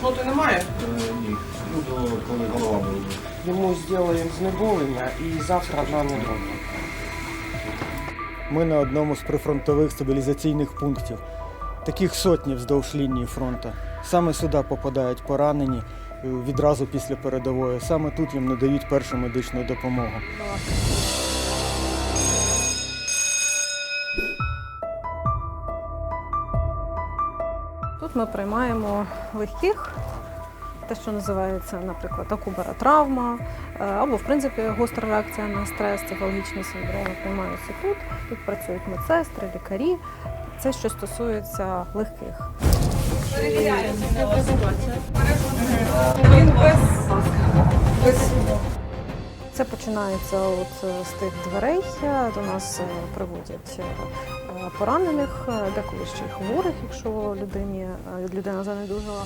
Тошноти немає? Ні. Ну, коли голова була. Йому зробимо знеболення і завтра на недовго. Ми на одному з прифронтових стабілізаційних пунктів. Таких сотні вздовж лінії фронту. Саме сюди попадають поранені відразу після передової. Саме тут їм надають першу медичну допомогу. Тут ми приймаємо легких, те, що називається, наприклад, акубера травма, або, в принципі, гостра реакція на стрес, це цефалогічні синдроми приймаються тут. Тут працюють медсестри, лікарі. Це що стосується легких. Це починається от е, з тих дверей. Е, До нас е, приводять поранених, деколи ще й хворих, якщо людині людина занедужала.